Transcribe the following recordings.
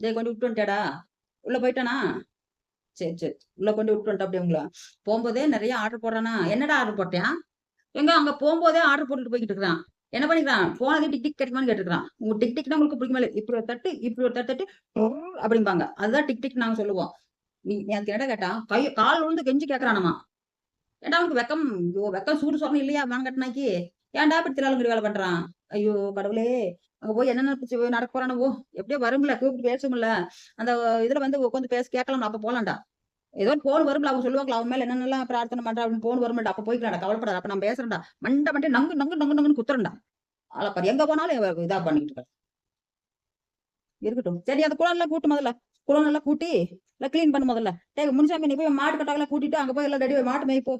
டேய் கொண்டு விட்டு வந்துட்டாடா. உள்ள போயிட்டானா? சரி சரி. உள்ள கொண்டு விட்டு வந்துட்டா அப்படி உங்களா. போகும்போதே நிறைய ஆர்டர் போடுறானா. என்னடா ஆர்டர் போட்டேன் எங்க அங்க போகும்போதே ஆர்டர் போட்டுட்டு போய்கிட்டு இருக்கிறான். என்ன பண்ணிக்கிறான்? போனதே டிக் டிக் கிடைக்குமான்னு கேட்டுக்கிறான். உங்க டிக் டிக்னா உங்களுக்கு பிடிக்குமா இப்படி ஒரு தட்டு இப்படி ஒரு தட்டு தட்டு அப்படிம்பாங்க. அதுதான் டிக் டிக் நாங்க சொல்லுவோம். நீ அதுக்கு என்ன கேட்டா? கை கால் விழுந்து கெஞ்சி கேக்குறானமா? ஏன்டா அவனுக்கு வெக்கம்? ஐயோ வெக்கம் சூடு சொரணம் இல்லையா? வாங்கட்டினாக்கி ஏன்டா இப்படி தில்லாலங்கடி வேலை பண்றான்? ஐயோ கடவுளே. அங்க போய் என்னென்ன பிடிச்சி நடக்க போறானோ எப்படியோ வரும்ல கூப்பிட்டு பேசும்ல அந்த இதுல வந்து உட்காந்து பேச கேட்கலாம் அப்ப போலாம்டா. ஏதோ போன் வரும்ல அவங்க சொல்லுவாங்களா அவன் மேல என்னென்னலாம் பிரார்த்தனை பண்றா அப்படின்னு போன் வரும்டா. அப்ப போய்க்கலாம்டா கவலைப்படாத அப்ப நான் பேசுறேன்டா. மண்ட மண்டே நங்கு நங்கு நங்கு நங்குன்னு குத்துறேன்டா. ஆளப்பாரு எங்க போனாலும் இதா பண்ணிட்டு இருக்க. இருக்கட்டும். சரி அந்த குளம் எல்லாம் கூட்டு முதல்ல. குளம் எல்லாம் கூட்டி எல்லாம் கிளீன் பண்ணு முதல்ல. டே முன்சாமி நீ போய் மாட்டு கட்டாக்கெல்லாம் கூட்டிட்டு அங்க போய் எல்லாம் ரெடி மாட்டு மேய்ப்போ.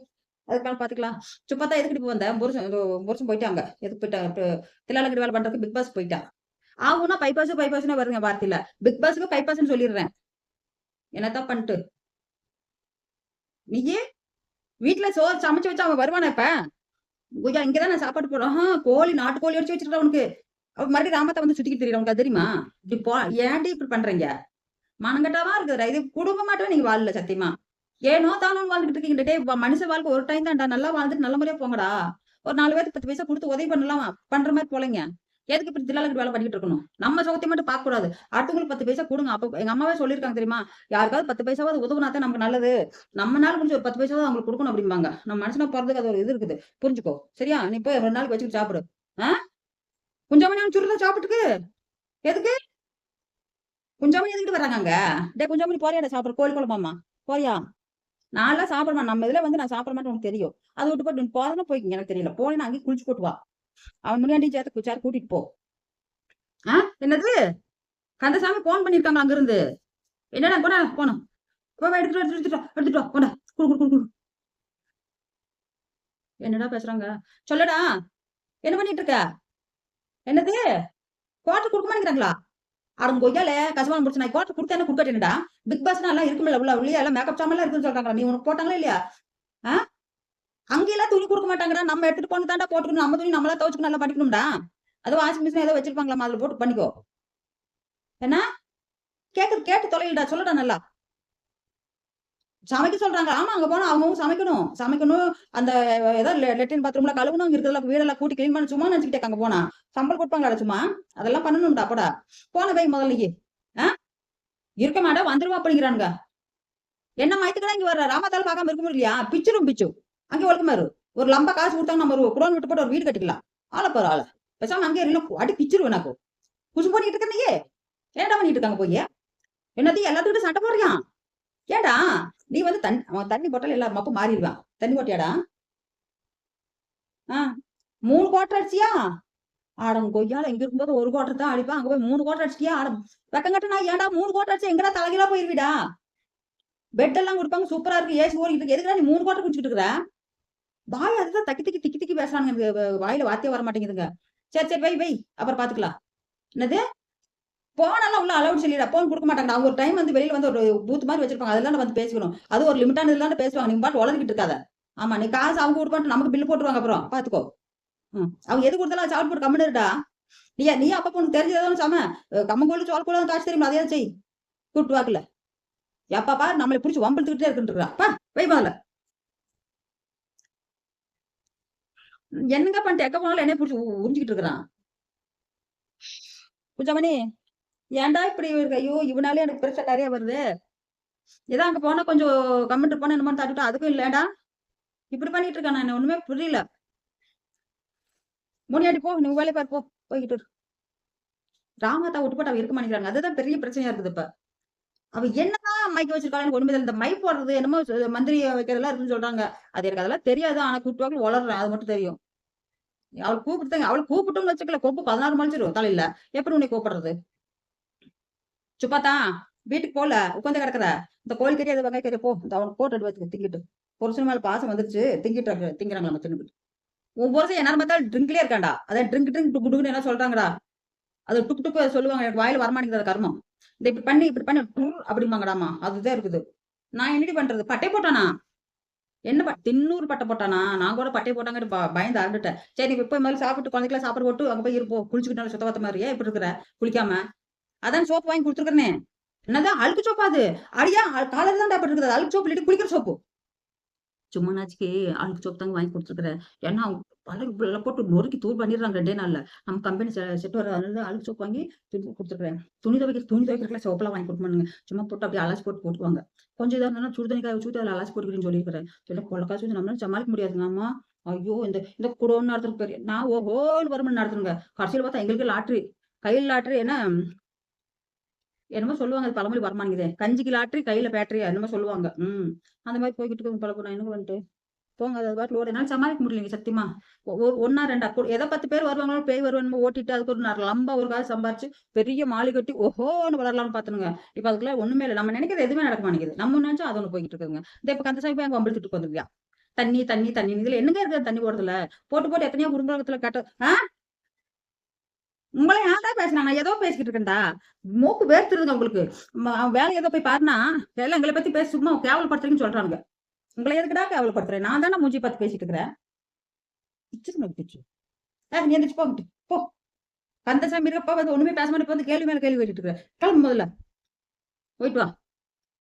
அதுக்காக பாத்துக்கலாம். சுப்பாத்தா எதுக்கு இப்போ வந்தேன் புருஷன் புருஷன் போயிட்டாங்க. எதுக்கு போயிட்டாங்க? தில்லாலங்கடி வேலை பண்றதுக்கு பிக் பாஸ் போயிட்டான் ஆகும்னா பைபாஸ் பைபாஸ்னு வருங்க வார்த்தையில. பிக் பாஸ்க்கு பைபாஸ்னு சொல்லிடுறேன். என்னத்தான் பண்ணிட்டு? நீயே வீட்டுல சோறு சமைச்சு வச்சா அவன் வருவானா இப்ப? ஐயா இங்கதான் நான் சாப்பாடு போடுறோம் கோழி நாட்டு கோழி அடிச்சு வச்சிருக்கேன் உனக்கு. அவன் மறுபடியும் ராமத்தை வந்து சுத்திக்கிட்டு தெரியல உனக்கு தெரியுமா? இப்படி போ ஏன்டி இப்படி பண்றீங்க? மனங்கட்டாவா இருக்குது. இது குடும்பமாட்டவே நீங்க வாழல சத்தியமா. ஏனோ தானும் வாழ்ந்துட்டு இருக்கீங்க மனுஷ வாழ்க்கை ஒரு டைம் தான்டா. நல்லா வாழ்ந்துட்டு நல்ல முறையா போங்கடா. ஒரு நாலு பேருக்கு பத்து பைசா கொடுத்து உதவி பண்ணலாம் பண்ற மாதிரி போலங்க. எதுக்கு இப்படி தில்லாலங்கடி வேலை பண்ணிட்டு இருக்கணும்? நம்ம சௌகத்தை மட்டும் பார்க்க கூடாது அடுத்தவங்களுக்கு பத்து பைசா கொடுங்க. அப்ப எங்க அம்மாவே சொல்லியிருக்காங்க தெரியுமா? யாருக்காவது பத்து பைசாவது உதவுனாதான் நமக்கு நல்லது. நம்ம நாள் முடிஞ்சு ஒரு பத்து பைசாவது அவங்களுக்கு கொடுக்கணும் அப்படிம்பாங்க. நம்ம மனுஷனா பிறந்ததுக்கு அது ஒரு இது இருக்குது. புரிஞ்சுக்கோ. சரியா? நீ போய் ரெண்டு நாளைக்கு வச்சுக்கிட்டு சாப்பிடு. ஆஹ் கொஞ்சம் மணி சுருதான் சாப்பிட்டுக்கு? எதுக்கு? குஞ்சாமணி எதுக்கிட்டு வர்றாங்க அங்க? டே குஞ்சாமணி போறியாடா சாப்பிடு. கோழி குழம்பாமா போறியா? நான்லாம் சாப்பிட நம்ம இதுல வந்து நான் சாப்பிட மாட்டேன் உனக்கு தெரியும். அதை விட்டு போட்டு போறதுன்னு போய்க்கு எனக்கு தெரியல. போனேன் அங்கேயும் குளிச்சு போட்டு வா. அவன் முன்னாடி சேர்த்து குச்சாரு கூட்டிட்டு போ. ஆ? என்னது? கந்தசாமி போன் பண்ணிருக்காங்க அங்க இருந்து என்னடா போனா போனோம் போய் எடுத்துட்டு எடுத்துட்டு எடுத்துட்டு வா போடா. குடு குடு குடு என்னடா பேசுறாங்க? சொல்லுடா. என்ன பண்ணிட்டு இருக்க? என்னது? குவார்டர் கொடுக்க மாட்டேங்கிறாங்களா? அவங்க கொய்யால கசமான முடிச்சு நான் குவார்டர் கொடுத்தா என்ன கொடுக்கட்டேன்டா பிக் பாஸ்னா எல்லாம் இருக்குமில்ல உள்ள உள்ளே எல்லாம் மேக்கப் சாமெல்லாம் இருக்குன்னு சொல்றாங்க நீ உனக்கு போட்டாங்களா இல்லையா? ஆ? அங்கெல்லாம் துணி கொடுக்க மாட்டாங்கடா. நம்ம எடுத்துட்டு போன தாண்டா போட்டுக்கணும். நம்ம துணி நம்மளா துவச்சுக்கணும் நல்லா பண்ணிக்கணும்டா அது வாஷிங் மிஷின் ஏதோ வச்சிருப்பாங்களா அதுல போட்டு பண்ணிக்கோ. என்ன? கேட்டு கேட்டு தொலைடா சொல்லடா நல்லா. சமைக்க சொல்றாங்க. ஆமா அங்க போனா அவங்கவுங்க சமைக்கணும். சமைக்கணும். அந்த ஏதாவது லெட்டின் பாத்ரூம்ல கழுவணும். அங்க இருக்கிறதுல வீடெல்லாம் கூட்டி கிளீன் பண்ண சும்மா நினைச்சுக்கிட்டே அங்க போனா. சம்பளம் கொடுப்பாங்க சும்மா. அதெல்லாம் பண்ணணும்டா அப்படா போன போய் முதல்லையே ஆ? இருக்க மாட்டா வந்துருவா அப்படிங்கிறானுங்க. என்ன மயத்துக்கடா இங்க வர்ற? ராமத்தால பார்க்காம இருக்க முடியலையா? பிச்சரும் பிச்சு. அங்கே ஒழுக்கமாரு ஒரு லம்ப காசு கொடுத்தாங்க நம்ம ஒரு குடோன் விட்டு போட்டு ஒரு வீடு கட்டிக்கலாம். ஆளை போற ஆளை. பேசாம அங்கே இல்லை அடி பிச்சிருவேன் நாக்கு குசு பண்ணிட்டு இருக்கே ஏன்டா பண்ணிட்டு இருக்காங்க போய்? என்னத்தையும் எல்லாத்துக்கிட்ட சண்டை போடுறியா? ஏடா நீ வந்து தண்ணி அவன் தண்ணி போட்டாலும் எல்லா மப்பும் மாறிடுவான். தண்ணி போட்டியாடா? ஆ மூணு குவாட்டர் அடிச்சியா? ஆடம் கொய்யால இங்க இருக்கும்போது ஒரு கோட்டர் தான் அடிப்பா. அங்க போய் மூணு கோட்டர் அடிச்சிட்டியா? ஆடம் வெக்கங்கட்ட நான் ஏன்டா மூணு கோட்டர் அடிச்சு? எங்கடா தலைகீழா போயிருவிடா? பெட் எல்லாம் கொடுப்பாங்க. சூப்பரா இருக்கு. ஏசி ஓடிட்டு இருக்கு. எதுக்குடா நீ மூணு கோட்டர் குடிச்சிட்டு இருக்கிற வாய் அதுதான் தக்கி தக்கி திக்கி திக்கி பேசுறாங்க எனக்கு வாயில வார்த்தையே வர மாட்டேங்குதுங்க. சரி சரி வை வை அப்புறம் பாத்துக்கலாம். என்னது? போனாலும் உள்ள அலவுட் சொல்லிடா. போன் கொடுக்க மாட்டாங்க அவங்க ஒரு டைம் வந்து வெளியில வந்து ஒரு பூத் மாதிரி வச்சிருப்பாங்க. அதெல்லாம் வந்து பேசிக்கணும். அது ஒரு லிமிட்டான இதெல்லாம் பேசுவாங்க. நீங்க பாட்டு உளறிக்கிட்டு இருக்காத. ஆமா நீ காசு அவங்க கொடுப்பாட்டு நமக்கு பில் போட்டுருவாங்க. அப்புறம் பாத்துக்கோ. அவங்க எது கொடுத்தாலும் சாப்பிட்டு போட்டு கம்மிடுடா நீ நீ அப்ப உனக்கு தெரிஞ்சதான் சாம? கம்மங்கோல் சோல் கூட காசு தெரியுமா அதையாவது செய். கூப்பிட்டு வாக்கல எப்பாப்பா நம்மளை பிடிச்சி வம்பிழுத்துக்கிட்டே இருக்குன்றா பா வை முதல்ல. என்னங்க பண்ணிட்டு? எக்க போனாலும் என்ன பிடிச்சி உறிஞ்சிக்கிட்டு இருக்கிறான். பூஜாமணி ஏன்டா இப்படி இருக்கு ஐயோ இவனாலே எனக்கு பிரச்சனை நிறைய வருது. ஏதோ அங்க போனா கொஞ்சம் கம்மிட்டு போனா என்னமோ தாட்டிட்டா அதுக்கும் இல்லடா இப்படி பண்ணிட்டு இருக்கான் நான் ஒண்ணுமே புரியல. முனியாடி போ நீ வேலை பாரு போ. போய்கிட்டு ராமாதா விட்டு போட்டு அவ இருக்க மாட்டேங்கிறாங்க. அதுதான் பெரிய பிரச்சனையா இருக்குது இப்ப. அவ என்னதான் மைக் வச்சிருக்காங்க ஒண்ணுமே இந்த மை போடுறது என்னமோ மந்திரி வைக்கிறதெல்லாம் இருக்குன்னு சொல்றாங்க. அது எனக்கு அதெல்லாம் தெரியாது. ஆனா கூப்பிட்டு வளர்றேன் அது மட்டும் தெரியும். அவள் கூப்பிட்டு அவள் கூப்பிட்டோம்னு வச்சுக்கல. கொப்பு பதினாறு மணிச்சிரும் தலையில. எப்படி உன்னை கூப்பிடுறது? சுப்பாத்தா வீட்டுக்கு போல. உட்காந்து கிடக்குற. இந்த கோயில் கறி அது வெங்காய கறி போ. இந்த அவனுக்கு போட்டு எடுத்து திங்கிட்டு. புருஷன் மேல பாசம் வந்துருச்சு. திங்கிட்டு திங்கிறாங்களா நம்ம உன் புருஷன் என்ன பார்த்தாலும் ட்ரிங்க்லயே இருக்காண்டா அதான் ட்ரிங்க் ட்ரிங்க் டுக்கு டுக்குன்னு என்ன சொல்றாங்கடா. அது டுக்கு டுக்கு சொல்லுவாங்க. எனக்கு வாயில வரமாட்டேங்கிறது கர்மம். இந்த இப்படி பண்ணி இப்படி பண்ணி டூர் அப்படிம்பாங்கடாமா. அதுதான் இருக்குது. நான் என்னடி பண்றது? பட்டை போட்டானா? என்ன தின்னூறு பட்டை போட்டானா? நான் கூட பட்டை போட்டாங்கன்னு பயந்து அறந்துட்டேன். சரி நீ போய் மாதிரி சாப்பிட்டு குழந்தைக்கெல்லாம் சாப்பாடு போட்டு அங்க போய் இருப்போம் குளிச்சுக்கிட்டாலும் சுத்தவத்த மாதிரியே இப்படி இருக்கிற? குளிக்காம. அதான் சோப்பு வாங்கி கொடுத்துருக்கேனே என்னதான் அழுக்கு சோப்பா அது? அடியா? காலர் தான் டேப்பர் இருக்குது. அழுக்கு சோப்பு இல்லாட்டி குளிக்கிற சோப்பு. சும்மா நாச்சுக்கு அழுக்கு சோப்பு தாங்க வாங்கி கொடுத்துருக்குறேன் ஏன்னா பல போட்டு நொறுக்கி தூர் பண்ணிடுறாங்க ரெண்டே நாள்ல. நம்ம கம்பெனி செட் வர அதனால அழுக்கு சோப்பு வாங்கி துணி துணி துவைக்கிற துணி துவைக்கிறதுல சோப்பெல்லாம் வாங்கி கொடுக்கணுங்க சும்மா போட்டு அப்படியே அலாசி போட்டு போட்டுவாங்க கொஞ்சம் இதாக இருந்தாலும் சுடு தண்ணி வச்சு அதில் அலாசி போட்டுக்கிறேன்னு சொல்லியிருக்கிறேன் சொல்ல கொள்ளக்காசு நம்மளால சமாளிக்க முடியாதுங்க அம்மா. ஐயோ இந்த இந்த குடோன்னு நடத்துறது பெரிய நான் ஓஹோன்னு வருமானம் நடத்துறேங்க. கடைசியில் பார்த்தா எங்களுக்கு லாட்ரி. கையில் லாட்ரி என்ன என்னமோ சொல்லுவாங்க அது பழமொழி வரமாட்டேங்குது கஞ்சிக்கு லாட்ரி கையில பேட்டரியா என்னமோ சொல்லுவாங்க. ம். அந்த மாதிரி போய்கிட்டு இருக்கு பழக்கம் என்ன பண்ணிட்டு? போங்க அது பாட்டு ஓட. என்னால சமாளிக்க முடியலைங்க சத்தியமா. ஒ- ஒரு ஒன்னா ரெண்டா எதை பத்து பேர் வருவாங்களோ பேய் வருவாங்க ஓட்டிட்டு அதுக்கு ஒரு லம்பா ஒரு காசு சம்பாரிச்சு பெரிய மாலை கட்டி ஓஹோன்னு வளரலாம்னு பாத்துனுங்க. இப்ப அதுக்குள்ள ஒண்ணுமே இல்லை. நம்ம நினைக்கிறது எதுவுமே நடக்க மாட்டேங்குது. நம்ம நினைச்சா அது ஒண்ணு போய்கிட்டு இருக்குங்க. இந்த இப்ப கந்த சாமி அங்க அம்பளத்துட்டு உட்காந்துருக்கியா தண்ணி தண்ணி தண்ணி. இதுல என்னங்க இருக்கு தண்ணி போடுறதுல போட்டு போட்டு எத்தனையோ குடும்பத்துல கேட்ட ஆஹ் உங்களை யாரா பேசுறாங்க நான் ஏதோ பேசிக்கிட்டு இருக்கேன்டா. மூக்கு வேர்த்துருதுங்க உங்களுக்கு. அவன் வேலை ஏதோ போய் பாருனா எல்லாம் எங்களை பத்தி பேச சும்மா கேவலப்படுத்துறீங்கன்னு சொல்றாங்க உங்களை எதுக்குடா கேவலப்படுத்துறேன் நான் தானே மூஞ்சி பார்த்து பேசிட்டு இருக்கிறேன். பிச்சு நீ எந்திரிச்சு போங்கிட்டு போ. கந்தசாமி இருக்கப்பா வந்து ஒண்ணுமே பேச மாட்டே வந்து கேள்வி மேல கேள்வி கேட்டுட்டு இருக்கிறேன் கிளம்பு முதல்ல. போயிட்டு வா.